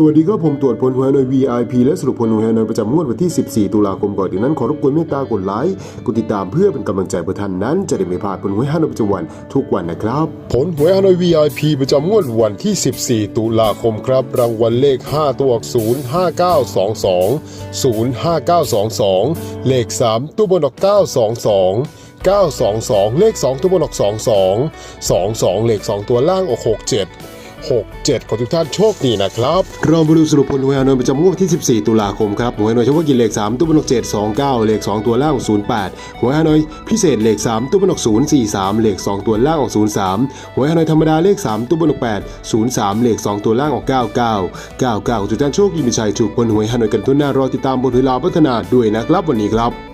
สวัสดีครับผมตรวจผลหวยหน่วย VIP และสรุปผลหวยหน่วยประจำงวดวันที่ 14 ตุลาคมก่อนอื่นนั้นขอรบกวนเมตตากดไลค์กดติดตามเพื่อเป็นกำลังใจเพื่อท่านนั้น จะได้ไม่พลาดผลหวยหน่วยประจำวันทุกวันนะครับ ผลหวยหน่วย VIP ประจำงวดวันที่ 14 ตุลาคมครับ รางวัลเลข 5 ตัวอักษร5922 05922 เลข 3 ตัวบนออก922 922 เลข 2 ตัวบนออก 22 22 เลข 2 ตัวล่างออก 67 67ขอทุกท่านโชคดีนะครับเรามาดูสรุปผลหวยฮานอยประจำงวดที่ 14 ตุลาคมครับหวยฮานอยเฉพาะกินเลข 3 ตัวบนอก7 29 เลข 2 ตัวล่างออก08หวยฮานอยพิเศษเลข 3 ตัวบนอก043 เลข 2 ตัวล่างออก 03หวยฮานอยธรรมดาเลข 3 ตัวบนอก8 03 เลข 2 ตัวล่างออก 99 99ขอทุกท่านโชคดีมีชัยถูกผลหวยฮานอยกันทุนหน้ารอติดตามบนหวยลาพัฒนาด้วยนะครับวันนี้ครับ